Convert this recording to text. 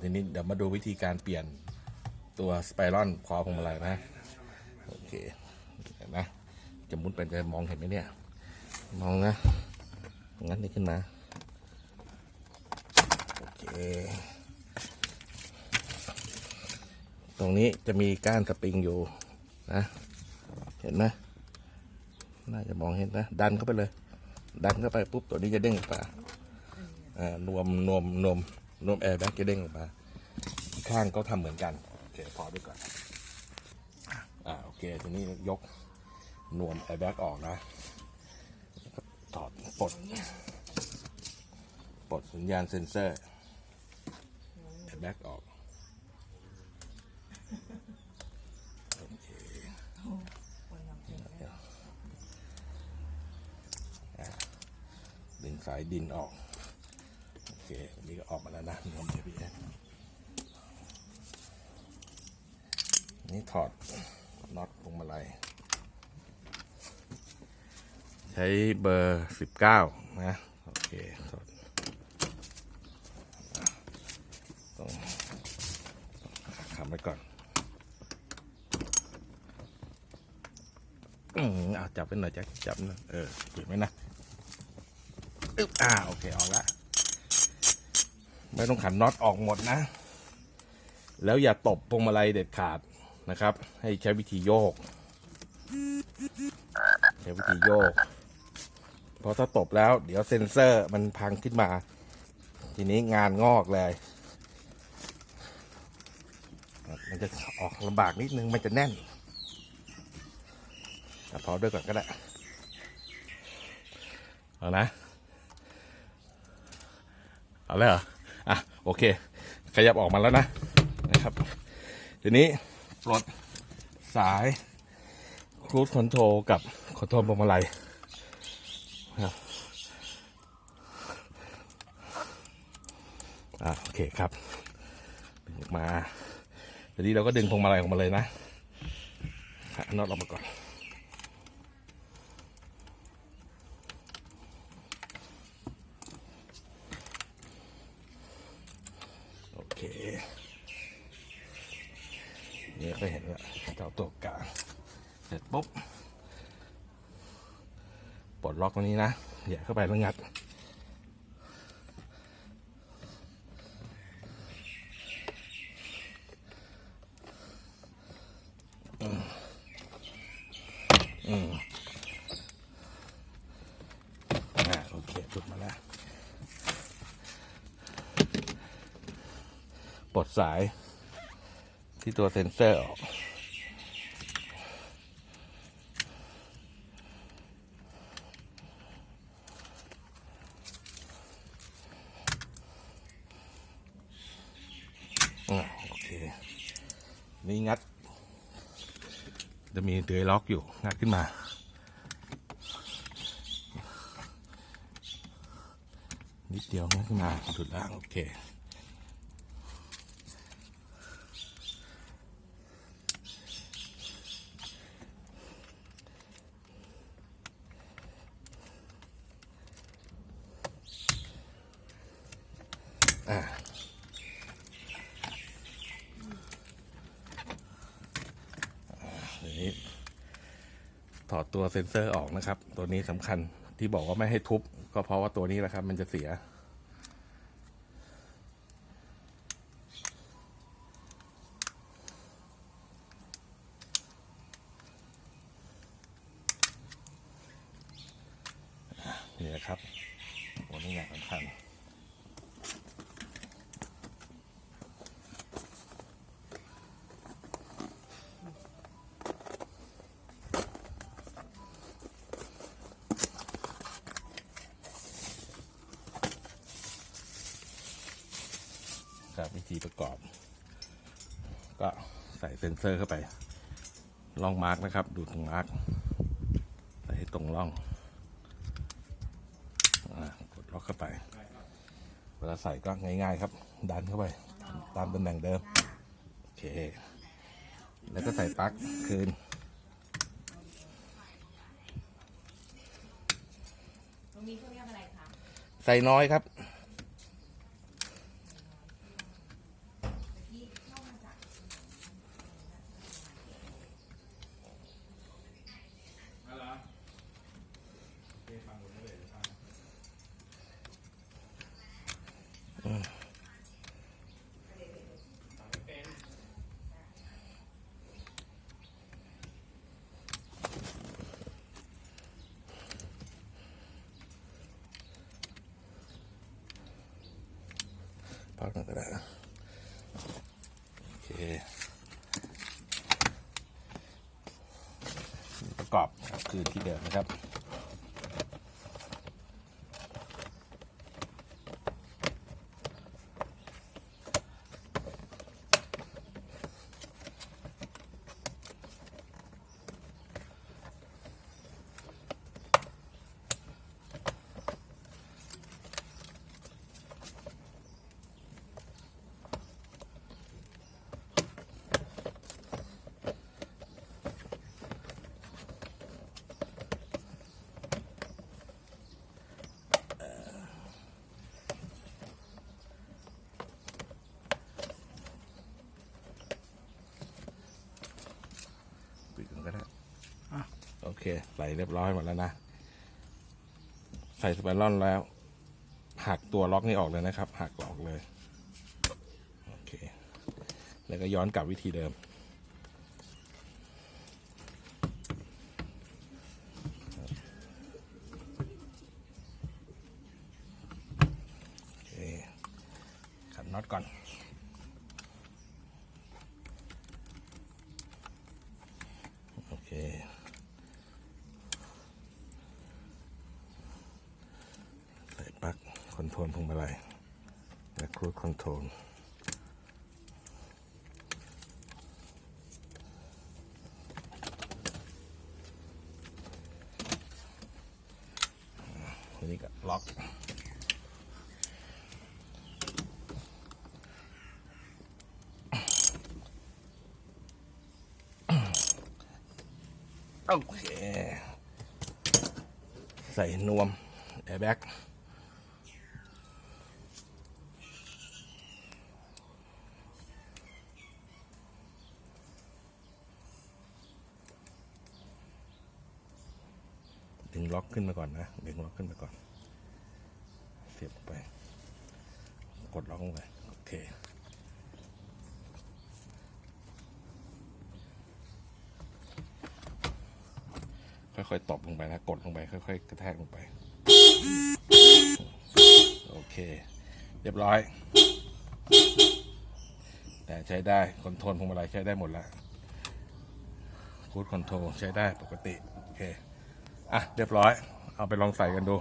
ทีนี้เดี๋ยวมาดูวิธีการเปลี่ยนตัวสไปรอนคอพวงมาลัยนะ โอเคเห็นไหมจะมุดไปจะมองเห็นไหมเนี่ย มองนะ งั้นนี่ขึ้นมา โอเค ตรงนี้จะมีก้านสปริงอยู่นะ เห็นไหมน่าจะมองเห็นนะ ดันเข้าไปเลย ดันเข้าไปปุ๊บตัวนี้จะเด้งออกมาอ่านวมนวมนวม นวมแอร์แบ็กจะเด้งออกมาข้างก็ทำเหมือนกันโอเคพอด้วยก่อนอ่าโอเคทีนี้ยกนวมแอร์แบ็กออกนะถอดปลดปลดสัญญาณเซ็นเซอร์แอร์แบ็กออกดึงสายดินออก เคอันนี้ก็ออกมาแล้วนะนม ABS นี่ถอดน็อตพวงมาลัยใช้เบอร์สิบเก้านะ โอเคถอดต้องทำไว้ก่อนอืมเอาจับไปหน่อยจ็คจับน่อยเออเก็บไหมนะอึ๊บอ่า โอเค ออกละ ไม่ต้องขันน็อตออกหมดนะ แล้วอย่าตบพวงมาลัยเด็ดขาดนะครับ ให้ใช้วิธีโยก ใช้วิธีโยกพอถ้าตบแล้ว เดี๋ยวเซ็นเซอร์มันพังขึ้นมา ทีนี้งานงอกเลย มันจะออกลำบากนิดนึงมันจะแน่นแต่พอด้วยก่อนก็ได้เอานะ เอาเลยเหรอ โอเค ขยับออกมาแล้วนะนะครับ ทีนี้ปลดสายครู e คอนโทรกับคอนโทรลพวงมาลัยครับอะโอเคครับดึงออกมาทีนี้เราก็ดึงพวงมาลัยออกมาเลยนะน็อตออกมาก่อน โอเค นี่ก็เห็นแล้วเจ้าตัวกลางเสร็จปุ๊บปลดล็อกตรงนี้นะอย่าเข้าไปแล้วงัดอืมอืมอ่าโอเคจุดมาแล้วปลดสาย ที่ตัวเซ็นเซอร์ออกอ่าโอเค นี่งัด จะมีเดือยล็อกอยู่ งัดขึ้นมา นิดเดียวงัดขึ้นมาสุดแล้วโอเค นี้ ถอดตัวเซ็นเซอร์ออกนะครับ ตัวนี้สำคัญที่บอกว่าไม่ให้ทุบ ก็เพราะว่าตัวนี้แหละครับ มันจะเสีย นี่นะครับตัวนี้อย่างสำคัญ ครับวิธีประกอบ ก็ใส่เซ็นเซอร์เข้าไปล่องมาร์กนะครับ ดูตรงมาร์กใส่ให้ตรงร่องอากดล็อกเข้าไป เวลาใส่ก็ง่ายๆครับ ดันเข้าไปตามตำแหน่งเดิม โอเค แล้วก็ใส่ปลั๊กคืนตรงนี้เขาเรียกอะไรคะใส่น้อยครับ พักหนึ่งก็ได้นะโอเคประกอบครับคือที่เดิมนะครับ เคใส่เรียบร้อยหมดแล้วนะ ใส่สไปรอนแล้ว หักตัวล็อกนี่ออกเลยนะครับ หักออกเลย โอเค แล้วก็ย้อนกลับวิธีเดิมโอเคขันน็อตก่อน โอเค ใส่ปลั๊ก คอนโทรลพวงมาลัยและครูดคอนโทรลนี้ก็ล็อกโอเค ใส่นวมแอร์แบ็ก ล็อกขึ้นมาก่อนนะดึงล็อกขึ้นมาก่อน เสียบไป กดล็อกลงไปโอเคค่อยๆตบลงไปนะ กดลงไป ค่อยๆ กระแทกลงไป โอเค เรียบร้อย แต่ใช้ได้คอนโทรลพวงมาลัยใช้ได้หมดแล้วคูดคอนโทรลใช้ได้ปกติ โอเค อะเรียบร้อย เอาไปลองใส่กันดู